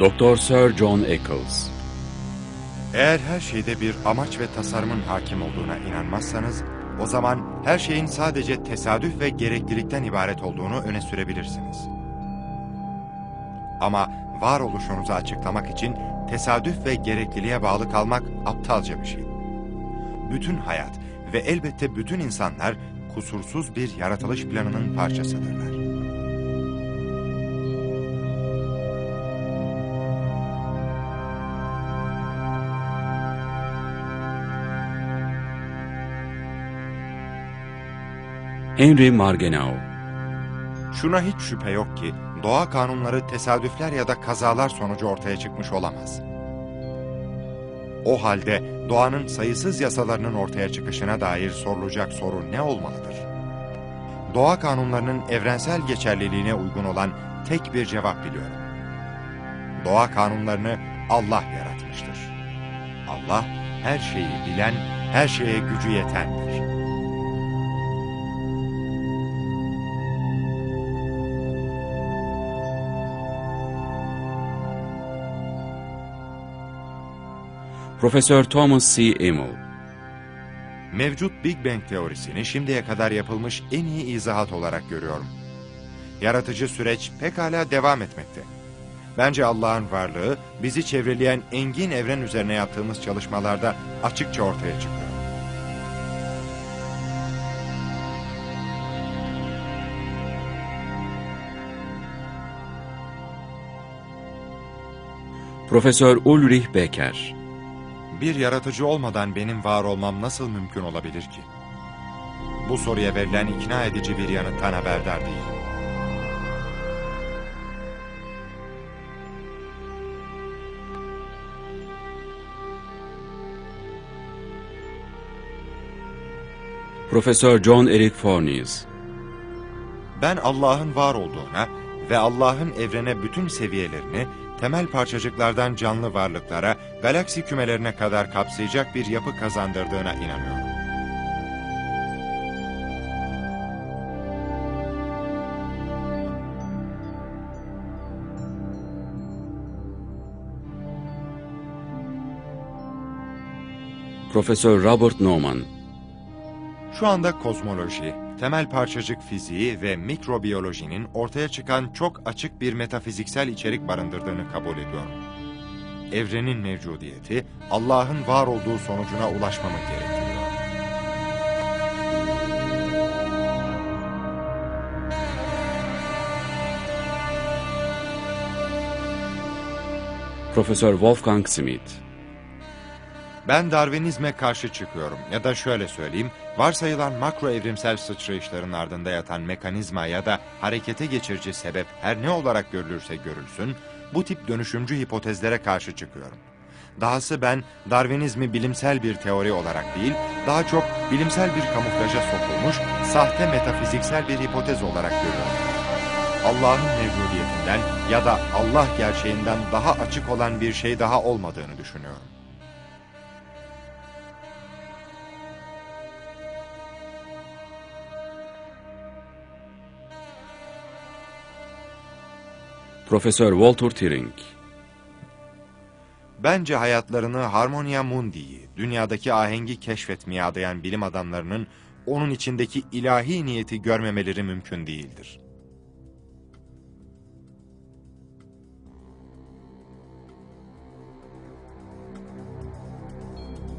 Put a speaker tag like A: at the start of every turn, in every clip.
A: Dr. Sir John Eccles
B: Eğer her şeyde bir amaç ve tasarımın hakim olduğuna inanmazsanız, o zaman her şeyin sadece tesadüf ve gereklilikten ibaret olduğunu öne sürebilirsiniz. Ama varoluşunuzu açıklamak için tesadüf ve gerekliliğe bağlı kalmak aptalca bir şey. Bütün hayat ve elbette bütün insanlar kusursuz bir yaratılış planının parçasıdırlar.
A: Henry Margenau
B: Şuna hiç şüphe yok ki doğa kanunları tesadüfler ya da kazalar sonucu ortaya çıkmış olamaz. O halde doğanın sayısız yasalarının ortaya çıkışına dair sorulacak soru ne olmalıdır? Doğa kanunlarının evrensel geçerliliğine uygun olan tek bir cevap biliyorum. Doğa kanunlarını Allah yaratmıştır. Allah her şeyi bilen, her şeye gücü yetendir.
A: Profesör Thomas C. Emmel
B: Mevcut Big Bang teorisini şimdiye kadar yapılmış en iyi izahat olarak görüyorum. Yaratıcı süreç pekala devam etmekte. Bence Allah'ın varlığı bizi çevreleyen engin evren üzerine yaptığımız çalışmalarda açıkça ortaya çıkıyor.
A: Profesör Ulrich Becker
B: Bir yaratıcı olmadan benim var olmam nasıl mümkün olabilir ki? Bu soruya verilen ikna edici bir yanıttan haberdar değil.
A: Profesör John Eric Fornes
B: Ben Allah'ın var olduğuna ve Allah'ın evrene bütün seviyelerini temel parçacıklardan canlı varlıklara, galaksi kümelerine kadar kapsayacak bir yapı kazandırdığına inanıyorum.
A: Profesör Robert Nauman
B: Şu anda kozmoloji, temel parçacık fiziği ve mikrobiyolojinin ortaya çıkan çok açık bir metafiziksel içerik barındırdığını kabul ediyorum. Evrenin mevcudiyeti, Allah'ın var olduğu sonucuna ulaşmamı gerektiriyor.
A: Profesör Wolfgang Schmidt
B: Ben Darwinizme karşı çıkıyorum ya da şöyle söyleyeyim, varsayılan makro evrimsel sıçrayışların ardında yatan mekanizma ya da harekete geçirici sebep her ne olarak görülürse görülsün, bu tip dönüşümcü hipotezlere karşı çıkıyorum. Dahası ben Darwinizmi bilimsel bir teori olarak değil, daha çok bilimsel bir kamuflaja sokulmuş, sahte metafiziksel bir hipotez olarak görüyorum. Allah'ın mevcudiyetinden ya da Allah gerçeğinden daha açık olan bir şey daha olmadığını düşünüyorum.
A: Profesör Walter Turing
B: Bence hayatlarını Harmonia Mundi'yi, dünyadaki ahengi keşfetmeye adayan bilim adamlarının onun içindeki ilahi niyeti görmemeleri mümkün değildir.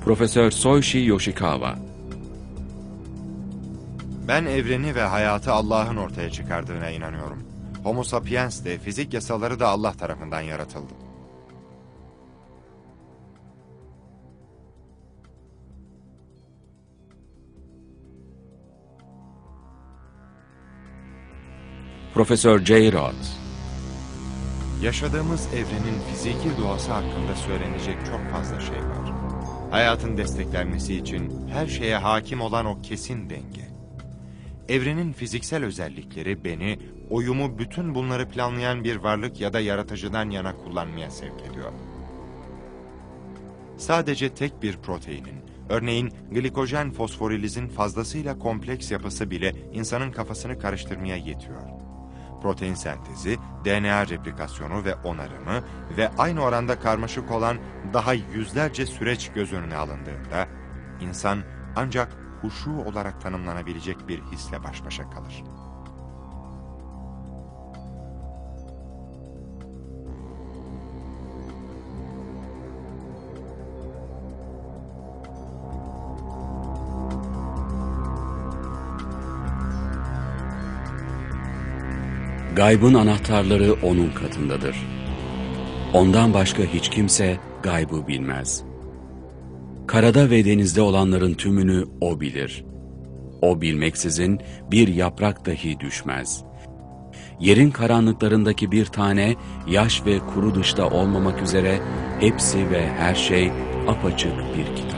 A: Profesör Soichi Yoshikawa
B: Ben evreni ve hayatı Allah'ın ortaya çıkardığına inanıyorum. Homo sapiens de fizik yasaları da Allah tarafından yaratıldı.
A: Profesör J. Roth
B: Yaşadığımız evrenin fiziki doğası hakkında söylenecek çok fazla şey var. Hayatın desteklenmesi için her şeye hakim olan o kesin denge. Evrenin fiziksel özellikleri beni, oyumu bütün bunları planlayan bir varlık ya da yaratıcıdan yana kullanmaya sevk ediyor. Sadece tek bir proteinin, örneğin glikojen fosforilizin fazlasıyla kompleks yapısı bile insanın kafasını karıştırmaya yetiyor. protein sentezi, DNA replikasyonu ve onarımı ve aynı oranda karmaşık olan daha yüzlerce süreç göz önüne alındığında, insan ancak huşu olarak tanımlanabilecek bir hisle baş başa kalır.
A: Gaybın anahtarları onun katındadır. Ondan başka hiç kimse gaybı bilmez. Karada ve denizde olanların tümünü o bilir. O bilmeksizin bir yaprak dahi düşmez. Yerin karanlıklarındaki bir tane yaş ve kuru dışta olmamak üzere hepsi ve her şey apaçık bir kitap.